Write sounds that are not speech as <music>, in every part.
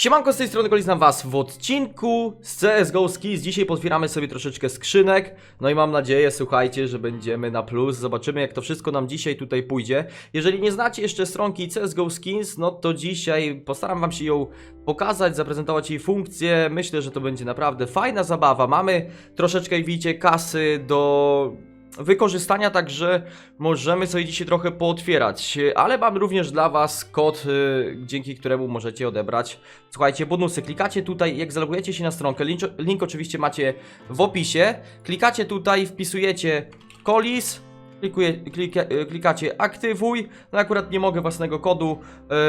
Siemanko, z tej strony Golis na was w odcinku z CSGO Skills. Dzisiaj potwieramy sobie troszeczkę skrzynek. No i mam nadzieję, słuchajcie, że będziemy na plus. Zobaczymy jak to wszystko nam dzisiaj tutaj pójdzie. Jeżeli nie znacie jeszcze stronki CSGO Skins, no to dzisiaj postaram wam się ją pokazać, zaprezentować jej funkcje. Myślę, że to będzie naprawdę fajna zabawa. Mamy troszeczkę, jak widzicie, kasy do wykorzystania, także możemy sobie dzisiaj trochę pootwierać, ale mam również dla Was kod, y, dzięki któremu możecie odebrać, słuchajcie, bonusy. Klikacie tutaj, jak zalogujecie się na stronkę, link, link oczywiście macie w opisie, klikacie tutaj, wpisujecie kolis, Klikuje, klika, y, klikacie aktywuj, no akurat nie mogę własnego kodu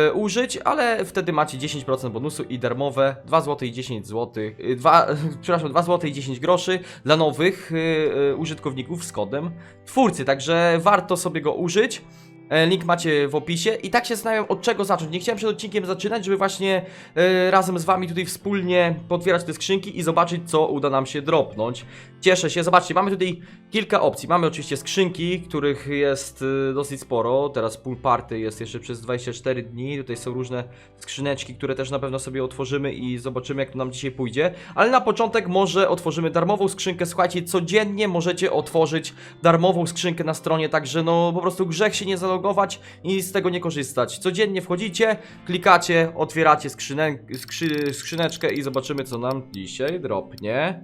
y, użyć, ale wtedy macie 10% bonusu i darmowe. 2 zł i 10 zł, y, 2, przepraszam, 2 zł i 10 groszy dla nowych y, y, użytkowników z kodem twórcy, także warto sobie go użyć. E, Link macie w opisie i tak się zastanawiam od czego zacząć. Nie chciałem przed odcinkiem zaczynać, żeby właśnie e, razem z wami tutaj wspólnie potwierać te skrzynki i zobaczyć co uda nam się dropnąć. Cieszę się, zobaczcie, mamy tutaj kilka opcji. Mamy oczywiście skrzynki, których jest e, dosyć sporo. Teraz pool party jest jeszcze przez 24 dni. Tutaj są różne skrzyneczki, które też na pewno sobie otworzymy i zobaczymy jak to nam dzisiaj pójdzie. Ale na początek może otworzymy darmową skrzynkę. Słuchajcie, codziennie możecie otworzyć darmową skrzynkę na stronie, także no po prostu grzech się nie zalogować i z tego nie korzystać. Codziennie wchodzicie, klikacie, otwieracie skrzynę, skrzy, skrzyneczkę i zobaczymy co nam dzisiaj dropnie.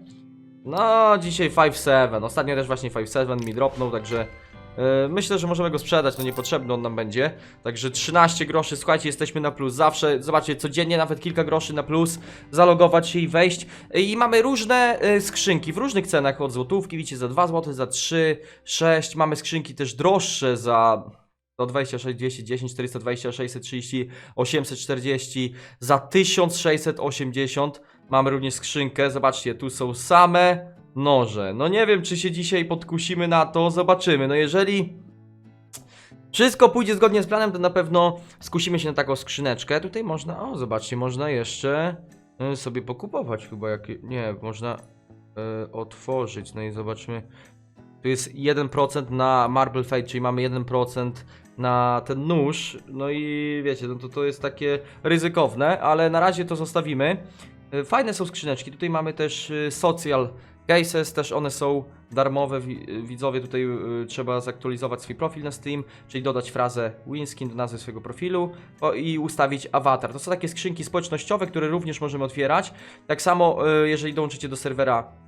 No, dzisiaj 5-7. Ostatnio też właśnie 5-7 mi dropnął, także yy, myślę, że możemy go sprzedać, no niepotrzebny on nam będzie. Także 13 groszy, słuchajcie, jesteśmy na plus zawsze. Zobaczcie, codziennie nawet kilka groszy na plus, zalogować się i wejść. I mamy różne yy, skrzynki w różnych cenach od złotówki, widzicie, za 2 zł, za 3, 6. Mamy skrzynki też droższe za 126, 210, 420, 630, 840, za 1680 mamy również skrzynkę, zobaczcie, tu są same noże. No nie wiem, czy się dzisiaj podkusimy na to, zobaczymy. No jeżeli wszystko pójdzie zgodnie z planem, to na pewno skusimy się na taką skrzyneczkę. Tutaj można, o zobaczcie, można jeszcze y, sobie pokupować chyba, jakie, nie, można y, otworzyć, no i zobaczmy. Tu jest 1% na Marble Fate, czyli mamy 1% na ten nóż. No i wiecie, no to, to jest takie ryzykowne, ale na razie to zostawimy. Y, Fajne są skrzyneczki. Tutaj mamy też y, social cases, też one są darmowe. Y, Widzowie, tutaj trzeba zaktualizować swój profil na Steam, czyli dodać frazę winskin do nazwy swojego profilu i ustawić awatar. To są takie skrzynki społecznościowe, które również możemy otwierać. Tak samo, jeżeli dołączycie do serwera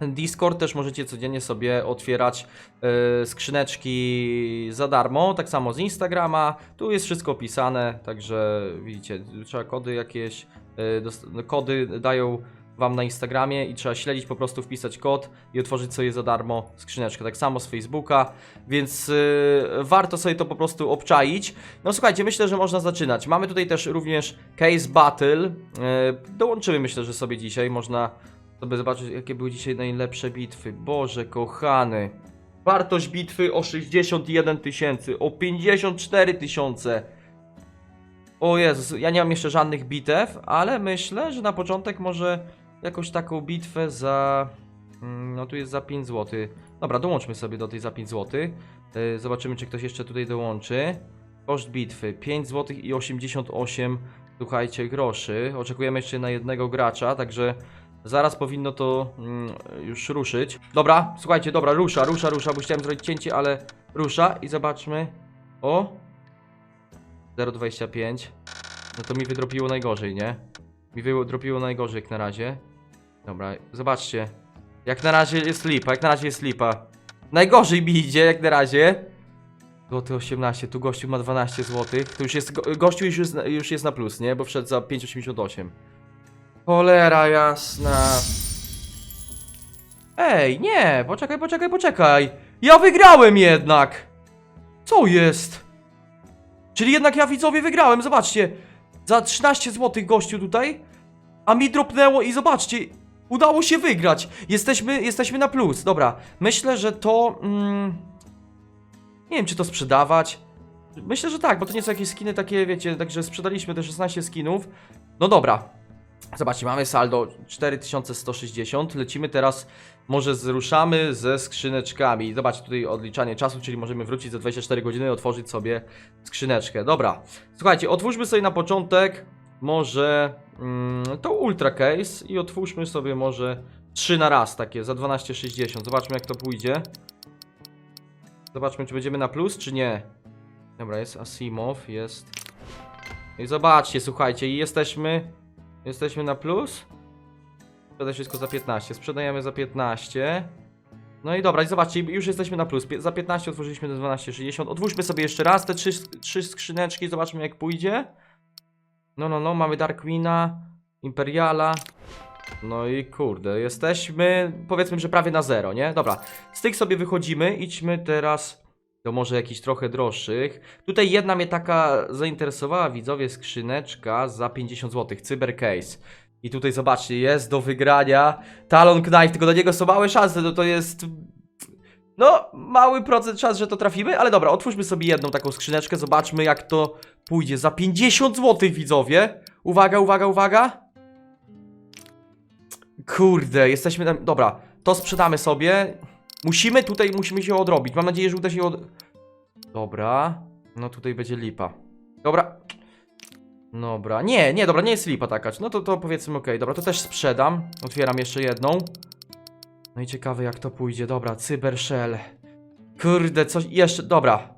Discord też możecie codziennie sobie otwierać e, skrzyneczki za darmo, tak samo z Instagrama. Tu jest wszystko opisane, także widzicie, trzeba kody jakieś, no, kody dają wam na Instagramie i trzeba śledzić, po prostu wpisać kod i otworzyć sobie za darmo skrzyneczkę. Tak samo z Facebooka, więc e, warto sobie to po prostu obczaić. No słuchajcie, myślę, że można zaczynać. Mamy tutaj też również Case Battle. E, dołączymy myślę, że sobie dzisiaj można żeby zobaczyć, jakie były dzisiaj najlepsze bitwy. Boże, kochany. Wartość bitwy o 61 tysięcy, o 54 tysiące. O Jezus, ja nie mam jeszcze żadnych bitew, ale myślę, że na początek może jakąś taką bitwę za... mm, No tu jest za 5 zł. Dobra, dołączmy sobie do tej za 5 zł. Yy, Zobaczymy, czy ktoś jeszcze tutaj dołączy. Koszt bitwy 5 zł i 88, słuchajcie, groszy. Oczekujemy jeszcze na jednego gracza, także Zaraz powinno to mm, już ruszyć. Dobra, słuchajcie, dobra, rusza, rusza, rusza, bo chciałem zrobić cięcie, ale rusza i zobaczmy. O! 0,25. No to mi wydropiło najgorzej, nie? Mi wydropiło najgorzej jak na razie. Dobra, zobaczcie. Jak na razie jest lipa, jak na razie jest lipa. Najgorzej mi idzie jak na razie. Złoty 18, tu gościu ma 12 zł. To już jest, go- gościu już jest, już jest na plus, nie? Bo wszedł za 5,88. Cholera jasna. Ej, nie, poczekaj, poczekaj, poczekaj. Ja wygrałem jednak. Co jest? Czyli jednak ja widzowie wygrałem, zobaczcie. Za 13 zł gościu tutaj, a mi dropnęło i zobaczcie, udało się wygrać. Jesteśmy, jesteśmy na plus. Dobra, myślę, że to... Mm, nie wiem, czy to sprzedawać. Myślę, że tak, bo to nie są jakieś skiny takie, wiecie, także sprzedaliśmy te 16 skinów. No dobra, Zobaczcie, mamy saldo 4160. Lecimy teraz, może zruszamy ze skrzyneczkami. Zobaczcie tutaj odliczanie czasu, czyli możemy wrócić za 24 godziny i otworzyć sobie skrzyneczkę. Dobra, słuchajcie, otwórzmy sobie na początek może mm, to Ultra Case i otwórzmy sobie może 3 na raz takie za 12,60. Zobaczmy jak to pójdzie. Zobaczmy czy będziemy na plus czy nie. Dobra, jest Asimov, jest... I zobaczcie, słuchajcie, i jesteśmy... Jesteśmy na plus. Sprzedaj wszystko za 15. Sprzedajemy za 15. No i dobra, i zobaczcie, już jesteśmy na plus. Za 15 otworzyliśmy do 12,60. Otwórzmy sobie jeszcze raz te trzy, trzy skrzyneczki, zobaczmy jak pójdzie. No, no, no, mamy Dark Queena, Imperiala. No i kurde, jesteśmy powiedzmy, że prawie na zero, nie? Dobra, z tych sobie wychodzimy, idźmy teraz do może jakichś trochę droższych. Tutaj jedna mnie taka zainteresowała, widzowie, skrzyneczka za 50 zł, Cybercase. I tutaj zobaczcie, jest do wygrania Talon Knife, tylko do niego są małe szanse, no to jest... No, mały procent szans, że to trafimy, ale dobra, otwórzmy sobie jedną taką skrzyneczkę, zobaczmy jak to pójdzie. Za 50 zł, widzowie! Uwaga, uwaga, uwaga! Kurde, jesteśmy tam... Dobra, to sprzedamy sobie. Musimy tutaj, musimy się odrobić. Mam nadzieję, że uda się od... Dobra. No tutaj będzie lipa. Dobra. Dobra. Nie, nie, dobra, nie jest lipa taka. No to, to powiedzmy okej. Dobra, to też sprzedam. Otwieram jeszcze jedną. No i ciekawe jak to pójdzie. Dobra, Cyber Shell. Kurde, coś jeszcze... Dobra.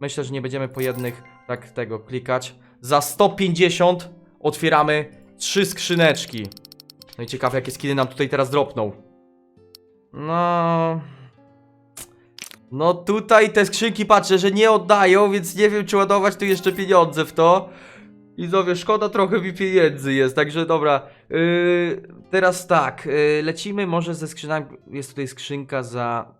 Myślę, że nie będziemy po jednych tak tego klikać. Za 150 otwieramy trzy skrzyneczki. No i ciekawe jakie skiny nam tutaj teraz dropną. No... No tutaj te skrzynki patrzę, że nie oddają, więc nie wiem czy ładować tu jeszcze pieniądze w to. I znowu szkoda trochę mi pieniędzy jest, także dobra. Yy, teraz tak, yy, lecimy może ze skrzynami. Jest tutaj skrzynka za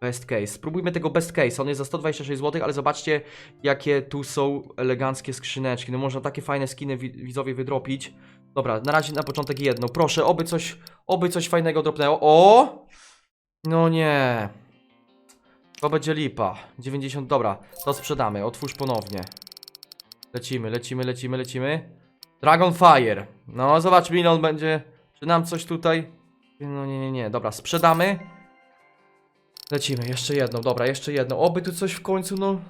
best case. Spróbujmy tego best case. On jest za 126 zł, ale zobaczcie jakie tu są eleganckie skrzyneczki. No można takie fajne skiny wi- widzowie wydropić. Dobra, na razie na początek jedno. Proszę, oby coś, oby coś fajnego dropnęło. O! No nie. To będzie lipa. 90, dobra, to sprzedamy. Otwórz ponownie. Lecimy, lecimy, lecimy, lecimy. Dragonfire. No, zobaczmy ile on będzie. Czy nam coś tutaj... No nie, nie, nie. Dobra, sprzedamy. Lecimy, jeszcze jedną, dobra, jeszcze jedną. Oby tu coś w końcu, no...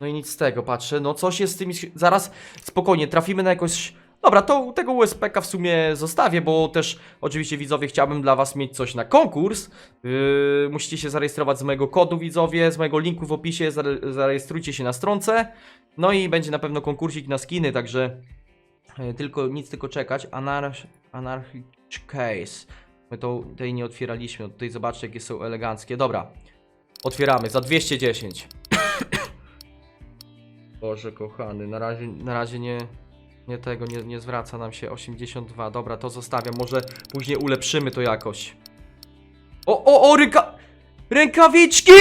No i nic z tego, patrzę. No coś jest z tymi... Zaraz, spokojnie, trafimy na jakąś... Dobra, to tego USPK w sumie zostawię, bo też oczywiście widzowie chciałbym dla was mieć coś na konkurs. Yy, musicie się zarejestrować z mojego kodu widzowie, z mojego linku w opisie, zare zarejestrujcie się na stronce. No i będzie na pewno konkursik na skiny, także yy, tylko nic tylko czekać. Anarch Anarchic Case. My to tej nie otwieraliśmy, tutaj zobaczcie jakie są eleganckie. Dobra, otwieramy za 210. <coughs> Boże kochany, na razie, na razie nie, nie tego, nie, nie zwraca nam się 82. Dobra, to zostawiam, może później ulepszymy to jakoś. O, o, o, ręka... Rękawiczki!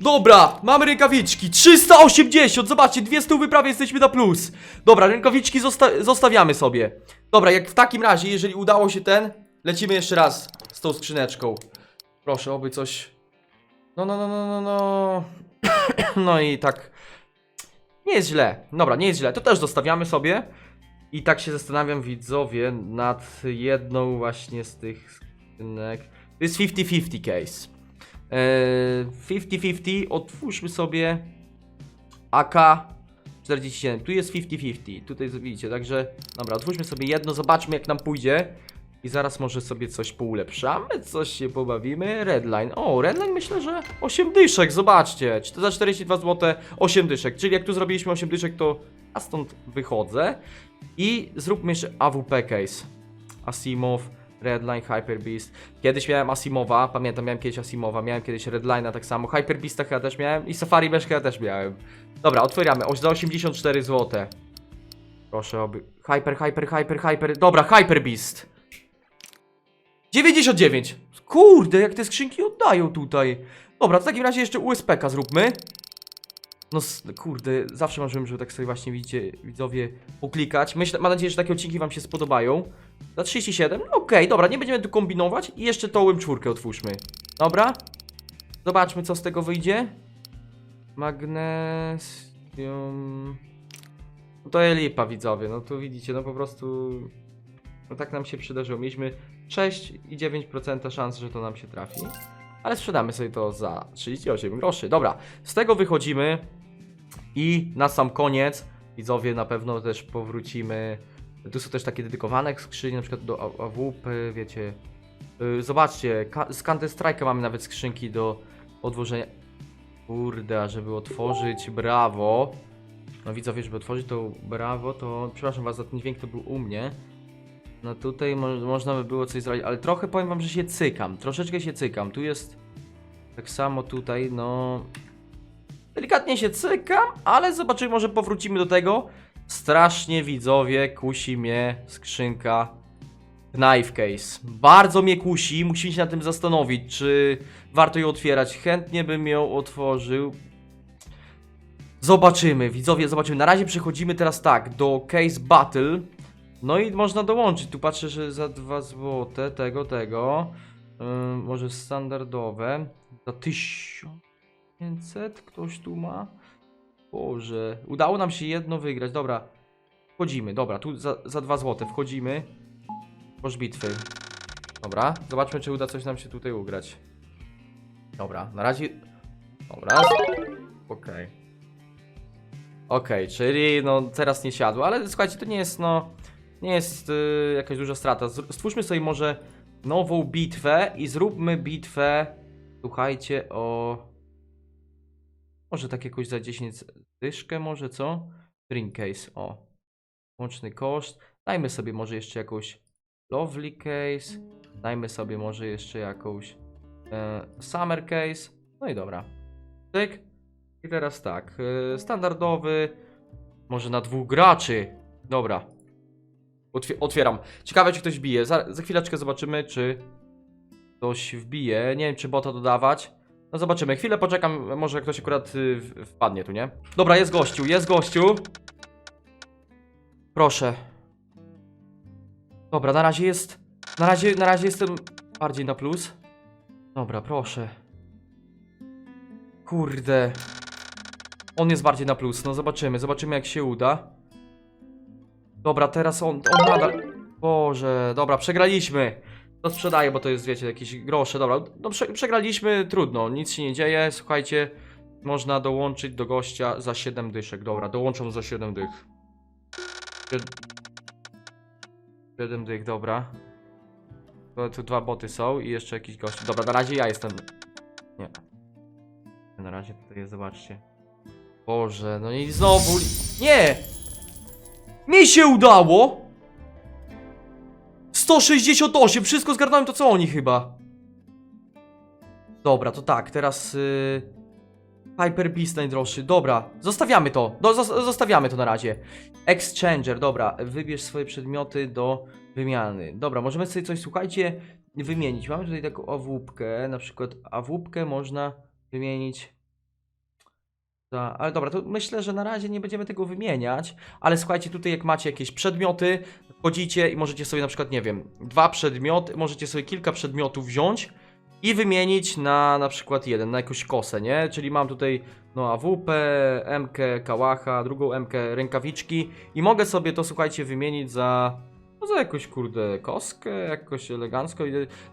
Dobra, mamy rękawiczki. 380, zobaczcie, dwie stówy prawie jesteśmy na plus. Dobra, rękawiczki zosta zostawiamy sobie. Dobra, jak w takim razie, jeżeli udało się ten, lecimy jeszcze raz z tą skrzyneczką. Proszę, oby coś... No, no, no, no, no, no... <coughs> no i tak... Nie jest źle. Dobra, nie jest źle. To też zostawiamy sobie. I tak się zastanawiam, widzowie, nad jedną właśnie z tych skrzynek. To jest 50-50 case. Eee, 50-50, otwórzmy sobie AK-47. Tu jest 50-50, tutaj widzicie, także dobra, otwórzmy sobie jedno, zobaczmy jak nam pójdzie. I zaraz może sobie coś poulepszamy, coś się pobawimy. Redline. O, Redline myślę, że 8 dyszek, zobaczcie. Za 42 zł 8 dyszek. Czyli jak tu zrobiliśmy 8 dyszek, to ja stąd wychodzę. I zróbmy jeszcze AWP case. Asimov, Redline, Hyper Beast. Kiedyś miałem Asimowa, pamiętam, miałem kiedyś Asimowa, miałem kiedyś Redline'a tak samo. Hyper Beasta chyba też miałem i Safari Mesh chyba też miałem. Dobra, otwieramy. O, za 84 zł. Proszę oby. Hyper, hyper, hyper, hyper. Dobra, Hyper Beast. 99! Kurde, jak te skrzynki oddają tutaj. Dobra, w takim razie jeszcze USPK zróbmy. No kurde, zawsze marzyłem, żeby tak sobie właśnie widzicie, widzowie poklikać. Myślę, mam nadzieję, że takie odcinki wam się spodobają. Za 37? No okej, dobra, nie będziemy tu kombinować. I jeszcze tą czwórkę otwórzmy. Dobra? Zobaczmy, co z tego wyjdzie. Magnesium... No to jest lipa, widzowie. No tu widzicie, no po prostu... No tak nam się przydarzyło. Mieliśmy 6,9% szans, że to nam się trafi. Ale sprzedamy sobie to za 38 groszy. Dobra, z tego wychodzimy i na sam koniec, widzowie, na pewno też powrócimy Tu są też takie dedykowane skrzynie, na przykład do AWP, wiecie. Yy, Zobaczcie, z Counter Strike'a mamy nawet skrzynki do odłożenia. Kurde, żeby otworzyć, brawo. No widzowie, żeby otworzyć to brawo, to przepraszam was za ten dźwięk, to był u mnie. No tutaj mo można by było coś zrobić, ale trochę powiem wam, że się cykam. Troszeczkę się cykam. Tu jest tak samo tutaj, no... Delikatnie się cykam, ale zobaczymy, może powrócimy do tego. Strasznie widzowie, kusi mnie skrzynka Knife Case. Bardzo mnie kusi, musimy się nad tym zastanowić, czy warto ją otwierać. Chętnie bym ją otworzył. Zobaczymy, widzowie, zobaczymy. Na razie przechodzimy teraz tak, do Case Battle. No i można dołączyć. Tu patrzę, że za 2 złote tego, tego. Ym, może standardowe. Za 1500 ktoś tu ma. Boże, udało nam się jedno wygrać. Dobra, wchodzimy. Dobra, tu za, za 2 złote wchodzimy. Posz bitwy. Dobra, zobaczmy, czy uda coś nam się tutaj ugrać. Dobra, na razie. Dobra, okej. Okej, czyli no teraz nie siadło, ale słuchajcie, to nie jest no. Nie jest y, jakaś duża strata. Stwórzmy sobie może nową bitwę i zróbmy bitwę. Słuchajcie o. Może tak jakoś za 10 dyszkę, może co? Drink case, o. Łączny koszt. Dajmy sobie może jeszcze jakąś lovely case. Dajmy sobie może jeszcze jakąś e, summer case. No i dobra. Tyk. I teraz tak. E, standardowy. Może na dwóch graczy. Dobra. Otwie otwieram. Ciekawe, czy ktoś bije. Za, za chwileczkę zobaczymy, czy ktoś wbije. Nie wiem, czy bota dodawać. No zobaczymy. Chwilę poczekam. Może ktoś akurat y, wpadnie tu, nie? Dobra, jest gościu. Jest gościu. Proszę. Dobra, na razie jest. Na razie, na razie jestem bardziej na plus. Dobra, proszę. Kurde. On jest bardziej na plus. No zobaczymy, zobaczymy jak się uda. Dobra, teraz on, on nadal. Boże, dobra, przegraliśmy. To sprzedaję, bo to jest, wiecie, jakieś grosze. Dobra, no prze, przegraliśmy, trudno, nic się nie dzieje. Słuchajcie, można dołączyć do gościa za 7 dyszek. Dobra, dołączam za 7 dych. 7 dych, dobra. Tu dwa boty są i jeszcze jakiś gość. Dobra, na razie ja jestem. Nie. Na razie tutaj jest, zobaczcie. Boże, no i znowu. Nie! Mi się udało! 168, wszystko zgarnąłem to co oni chyba. Dobra, to tak, teraz. Yy... Hyper Beast najdroższy, dobra, zostawiamy to, do, zos- zostawiamy to na razie. Exchanger, dobra, wybierz swoje przedmioty do wymiany. Dobra, możemy sobie coś, słuchajcie, wymienić. Mamy tutaj taką awupkę, na przykład awupkę można wymienić za... Ale dobra, to myślę, że na razie nie będziemy tego wymieniać, ale słuchajcie, tutaj jak macie jakieś przedmioty, wchodzicie i możecie sobie na przykład, nie wiem, dwa przedmioty, możecie sobie kilka przedmiotów wziąć i wymienić na na przykład jeden, na jakąś kosę, nie? Czyli mam tutaj no AWP, MK, Kałacha, drugą MK, rękawiczki i mogę sobie to, słuchajcie, wymienić za no za jakąś, kurde, koskę, jakoś elegancko.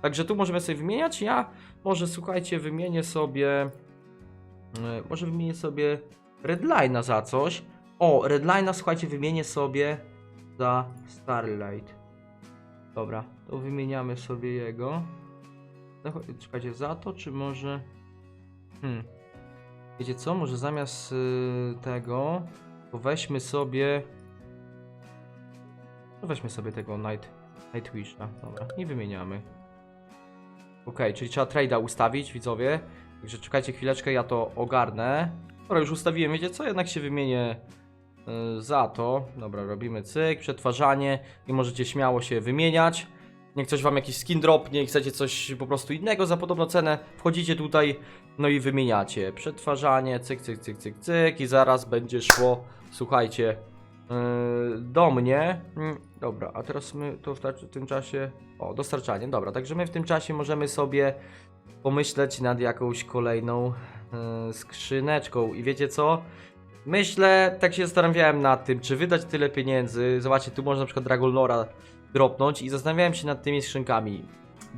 Także tu możemy sobie wymieniać. Ja może, słuchajcie, wymienię sobie może wymienię sobie Redline'a za coś. O, Redline'a, słuchajcie, wymienię sobie za Starlight. Dobra, to wymieniamy sobie jego. Czekajcie, za to, czy może... Hmm. Wiecie co, może zamiast y, tego, to weźmy sobie... Weźmy sobie tego Night, Nightwisha, dobra, i wymieniamy. Okej, czyli trzeba trade'a ustawić, widzowie. Także czekajcie chwileczkę, ja to ogarnę. Dobra, już ustawiłem, wiecie co, jednak się wymienię y, za to. Dobra, robimy cyk, przetwarzanie i możecie śmiało się wymieniać. Niech coś wam jakiś skin dropnie i chcecie coś po prostu innego za podobną cenę, wchodzicie tutaj, no i wymieniacie. Przetwarzanie, cyk, cyk, cyk, cyk, cyk i zaraz będzie szło, słuchajcie, yy, do mnie. Mm, Dobra, a teraz my to w tym czasie, o, dostarczanie, dobra, także my w tym czasie możemy sobie pomyśleć nad jakąś kolejną yy, skrzyneczką i wiecie co? Myślę, tak się zastanawiałem nad tym, czy wydać tyle pieniędzy. Zobaczcie, tu można na przykład Dragon Lora dropnąć i zastanawiałem się nad tymi skrzynkami.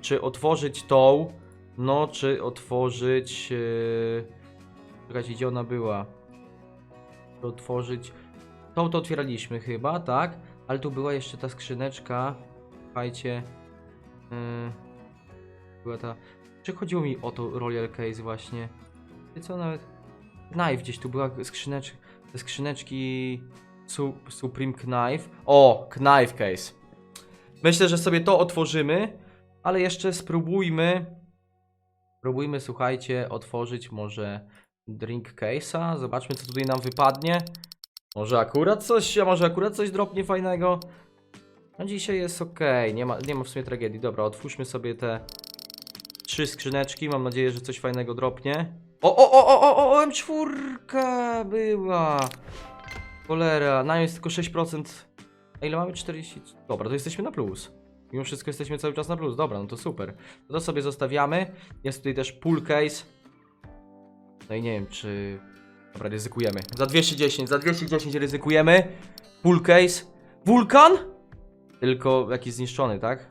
Czy otworzyć tą, no czy otworzyć... Yy... Czekajcie, gdzie ona była? Czy otworzyć... Tą to otwieraliśmy chyba, tak? Ale tu była jeszcze ta skrzyneczka. Słuchajcie. Yy, była ta. Czy chodziło mi o to Royal Case właśnie? Wie co nawet. Knife gdzieś tu była skrzyneczka. Skrzyneczki. Su, Supreme Knife. O! Knife Case. Myślę, że sobie to otworzymy. Ale jeszcze spróbujmy. Spróbujmy, słuchajcie, otworzyć może drink case'a. Zobaczmy, co tutaj nam wypadnie. Może akurat coś, a może akurat coś dropnie fajnego. No dzisiaj jest ok, nie ma, nie ma w sumie tragedii. Dobra, otwórzmy sobie te trzy skrzyneczki. Mam nadzieję, że coś fajnego dropnie. O, o, o, o, o, o, M4 była. Cholera, na nią jest tylko 6%. A ile mamy? 40. Dobra, to jesteśmy na plus. Mimo wszystko jesteśmy cały czas na plus. Dobra, no to super. To, to sobie zostawiamy. Jest tutaj też pull case. No i nie wiem, czy... Dobra, ryzykujemy. Za 210, za 210 ryzykujemy. Pull case. Wulkan? Tylko jakiś zniszczony, tak?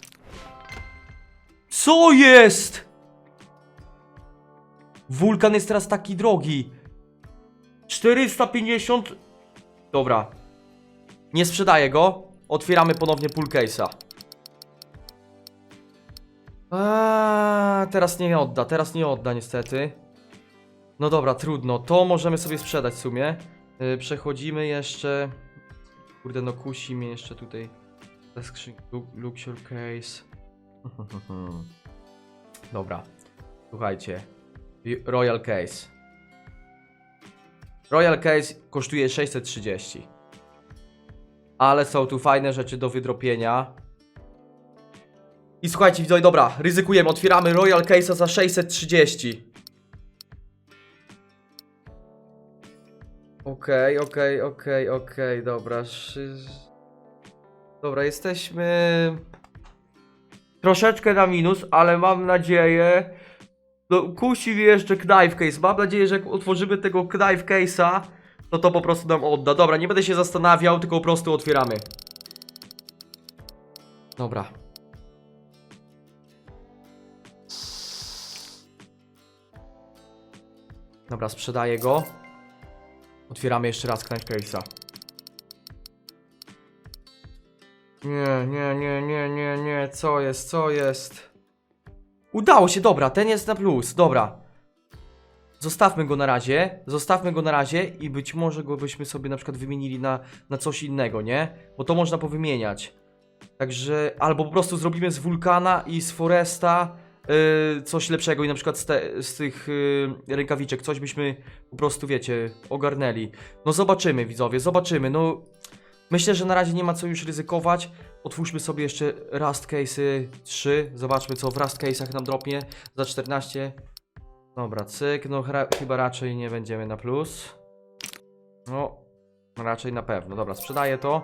Co jest? Wulkan jest teraz taki drogi. 450. Dobra. Nie sprzedaję go. Otwieramy ponownie pull case'a. Teraz nie odda, teraz nie odda niestety. No dobra, trudno. To możemy sobie sprzedać w sumie. Yy, przechodzimy jeszcze. Kurde, no kusi mnie jeszcze tutaj. Ta skrzynka. Lu- Luxure case. <laughs> Dobra. Słuchajcie. Royal case. Royal case kosztuje 630. Ale są tu fajne rzeczy do wydropienia. I słuchajcie, widzowie, dobra, ryzykujemy, otwieramy Royal Case'a za 630. Okej, okej, okej, okej, dobra. szy- Dobra, jesteśmy troszeczkę na minus, ale mam nadzieję. No, kusi jeszcze Knife Case. Mam nadzieję, że jak otworzymy tego Knife Case'a, to to po prostu nam odda. Dobra, nie będę się zastanawiał, tylko po prostu otwieramy. Dobra. Dobra, sprzedaję go. Otwieramy jeszcze raz Knife Case'a. Nie, nie, nie, nie, nie, nie, co jest, co jest? Udało się, dobra, ten jest na plus, dobra. Zostawmy go na razie, zostawmy go na razie i być może go byśmy sobie na przykład wymienili na, na coś innego, nie? Bo to można powymieniać. Także, albo po prostu zrobimy z Wulkana i z Foresta yy, coś lepszego i na przykład z, te, z tych yy, rękawiczek coś byśmy po prostu, wiecie, ogarnęli. No zobaczymy, widzowie, zobaczymy, no... Myślę, że na razie nie ma co już ryzykować. Otwórzmy sobie jeszcze Rust Case'y 3. Zobaczmy, co w Rust Case'ach nam dropnie za 14. Dobra, cyk. No chyba raczej nie będziemy na plus. No, raczej na pewno. Dobra, sprzedaję to.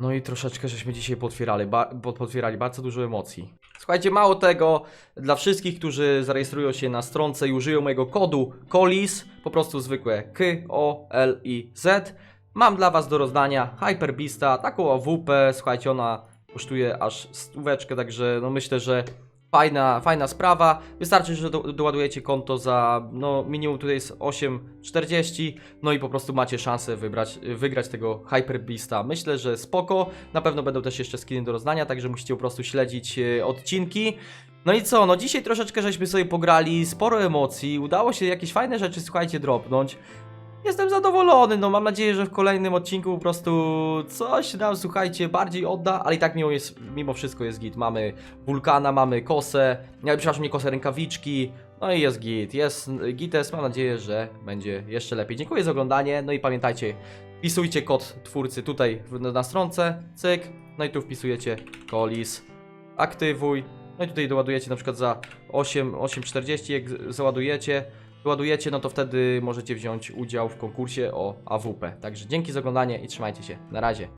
No i troszeczkę żeśmy dzisiaj potwierali, ba- po- potwierali bardzo dużo emocji. Słuchajcie, mało tego, dla wszystkich, którzy zarejestrują się na stronce i użyją mojego kodu KOLIS, po prostu zwykłe K, O, L, I, Z, mam dla Was do rozdania Hyperbista, taką AWP, słuchajcie, ona kosztuje aż stóweczkę, także no myślę, że fajna, fajna sprawa. Wystarczy, że do, doładujecie konto za, no minimum tutaj jest 8,40, no i po prostu macie szansę wybrać, wygrać tego Hyperbista. Myślę, że spoko, na pewno będą też jeszcze skiny do rozdania, także musicie po prostu śledzić e, odcinki. No i co, no dzisiaj troszeczkę żeśmy sobie pograli, sporo emocji, udało się jakieś fajne rzeczy, słuchajcie, dropnąć. Jestem zadowolony, no mam nadzieję, że w kolejnym odcinku po prostu coś nam, słuchajcie, bardziej odda, ale i tak mimo, jest, mimo wszystko jest git. Mamy wulkana, mamy kosę, nie, przepraszam, nie kosę, rękawiczki, no i jest git, jest gites, mam nadzieję, że będzie jeszcze lepiej. Dziękuję za oglądanie, no i pamiętajcie, wpisujcie kod twórcy tutaj na stronce, cyk, no i tu wpisujecie kolis, aktywuj, no i tutaj doładujecie na przykład za 8, 8,40, jak załadujecie, ładujecie, no to wtedy możecie wziąć udział w konkursie o AWP. Także dzięki za oglądanie i trzymajcie się. Na razie.